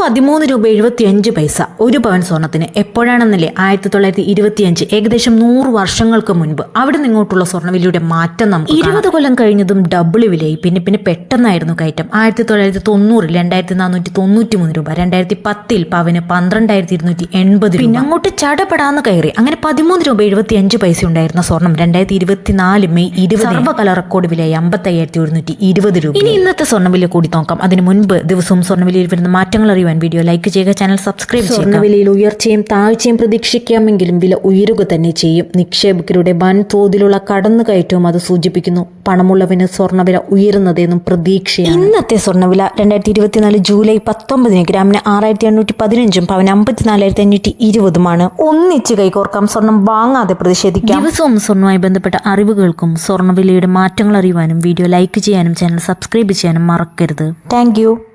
പതിമൂന്ന് രൂപ എഴുപത്തി അഞ്ച് പൈസ ഒരു പവൻ സ്വർണത്തിന് എപ്പോഴാണെന്നല്ലേ ആയിരത്തി തൊള്ളായിരത്തി ഇരുപത്തിയഞ്ച് ഏകദേശം നൂറ് വർഷങ്ങൾക്ക് മുൻപ് അവിടെ നിങ്ങോട്ടുള്ള സ്വർണവിലയുടെ മാറ്റം നമുക്ക് ഇരുപത് കൊല്ലം കഴിഞ്ഞതും ഡബിൾ വിലയായി. പിന്നെ പിന്നെ പെട്ടെന്നായിരുന്നു കയറ്റം. ആയിരത്തി തൊള്ളായിരത്തി തൊണ്ണൂറിൽ രണ്ടായിരത്തി നാനൂറ്റി തൊണ്ണൂറ്റി മൂന്ന് രൂപ. രണ്ടായിരത്തി പത്തിൽ പവന് പന്ത്രണ്ടായിരത്തി ഇരുന്നൂറ്റി എൺപത് പിന്നെ അങ്ങോട്ട് ചടപടാന്ന് കയറി. അങ്ങനെ പതിമൂന്ന് രൂപ എഴുപത്തി അഞ്ച് പൈസ ഉണ്ടായിരുന്ന സ്വർണം രണ്ടായിരത്തി ഇരുപത്തിനാല് മെയ് ഇരുപത് സർവകല റെക്കോർഡ് വിലയായി അമ്പത്തി അയ്യായിരത്തി ഒരുന്നൂറ്റി ഇരുപത് രൂപ. ഇനി ഇന്നത്തെ സ്വർണവില കൂടി നോക്കാം. അതിന് മുൻപ് ദിവസവും സ്വർണവിലയിൽ വരുന്ന മാറ്റങ്ങൾ അറിയുവാൻ വീഡിയോ ലൈക്ക് ചെയ്യുക ചാനൽ സബ്സ്ക്രൈബ് ചെയ്യുക. വിലയിൽ ഉയർച്ചയും താഴ്ചയും പ്രതീക്ഷിക്കാമെങ്കിലും വില ഉയരുക തന്നെ ചെയ്യും. നിക്ഷേപകരുടെ വൻ തോതിലുള്ള കടന്നുകയറ്റവും അത് സൂചിപ്പിക്കുന്നു. പണമുള്ളവന് സ്വർണവില ഉയരുന്നതെന്നും പ്രതീക്ഷയാണ്. ഇന്നത്തെ സ്വർണവില രണ്ടായിരത്തി ഇരുപത്തിനാല് ജൂലൈ പത്തൊമ്പതിന് ഗ്രാമിന് ആറായിരത്തി എണ്ണൂറ്റി പതിനഞ്ചും പവൻ അമ്പത്തിനാലായിരത്തി അഞ്ഞൂറ്റി ഇരുപതുമാണ് ഒന്നിച്ച് കൈകോർക്കാം. സ്വർണം വാങ്ങാതെ പ്രതിഷേധിക്കാം. ദിവസവും സ്വർണവുമായി ബന്ധപ്പെട്ട അറിവുകൾക്കും സ്വർണവിലയുടെ മാറ്റങ്ങൾ അറിയുവാനും വീഡിയോ ലൈക്ക് ചെയ്യാനും ചാനൽ സബ്സ്ക്രൈബ് ചെയ്യാനും മറക്കരുത്. താങ്ക്